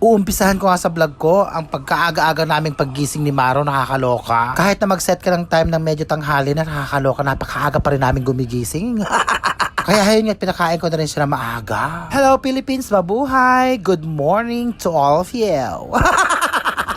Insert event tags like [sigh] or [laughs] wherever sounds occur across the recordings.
Uumpisahan ko nga sa vlog ko ang pagkaaga-aga naming paggising ni Maro nakakaloka. Kahit na mag-set ka ng time ng medyo tanghali na nakakaloka, napakaaga pa rin namin gumigising. [laughs] Kaya ayun nga, pinakain ko na rin siya na maaga. Hello Philippines, mabuhay! Good morning to all of you. [laughs]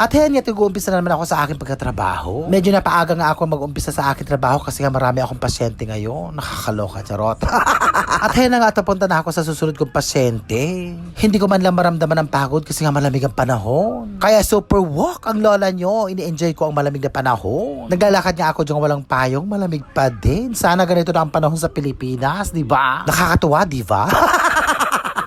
At yan nga, nag-uumpisa na naman ako sa aking pagkatrabaho. Medyo napaaga nga ako mag-umpisa sa aking trabaho kasi nga marami akong pasyente ngayon. Nakakaloka, charot. [laughs] At na nga, tapunta na ako sa susunod kong pasyente. Hindi ko man lang maramdaman ng pagod kasi nga malamig ang panahon. Kaya super walk ang lola nyo. Ini-enjoy ko ang malamig na panahon. Naglalakad nga ako dyan walang payong, malamig pa din. Sana ganito na ang panahon sa Pilipinas, di ba? Nakakatuwa, di ba? [laughs]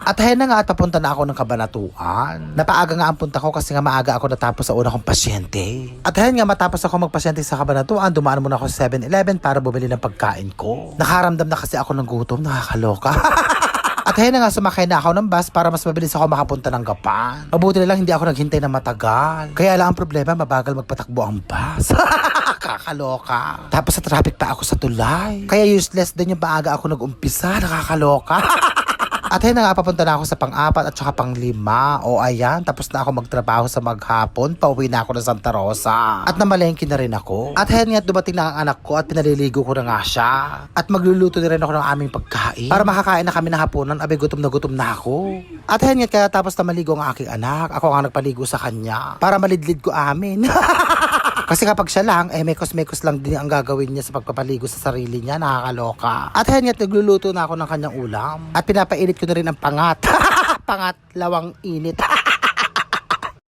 At ayun na nga at papunta na ako ng kabanatuan. Napaaga nga ang punta ko kasi nga maaga ako natapos sa una kong pasyente. At ayun nga matapos ako magpasyente sa kabanatuan, dumaan muna ako sa 7-Eleven para bumili ng pagkain ko. Nakaramdam na kasi ako ng gutom, nakakaloka. [laughs] At ayun na nga, sumakay na ako ng bus para mas mabilis ako makapunta ng Gapan. Mabuti na lang hindi ako naghintay na matagal. Kaya lang ang problema, mabagal magpatakbo ang bus. [laughs] Kakaloka. Tapos sa traffic pa ako sa tulay. Kaya useless din yung paaga ako nag-umpisa. Nakakaloka. [laughs] At ayun na nga, papunta na ako sa pang-apat at saka pang-lima. O ayan, tapos na ako magtrabaho sa maghapon. Pauwi na ako ng Santa Rosa. At namalengke na rin ako. At ayun nga, dumating na ang anak ko at pinaliligo ko na nga siya. At magluluto na rin ako ng aming pagkain. Para makakain na kami ng hapunan, abe gutom na gutom na ako. At ayun nga, kaya tapos na maligo ang aking anak, ako nga nagpaligo sa kanya. Para malidlid ko amin. [laughs] Kasi kapag siya lang, eh mekos-mekos lang din ang gagawin niya sa pagpapaligo sa sarili niya, nakakaloka. At ayun nga, nagluluto na ako ng kanyang ulam. At pinapainit ko na rin ang pangat. [laughs] pangat, lawang init. [laughs]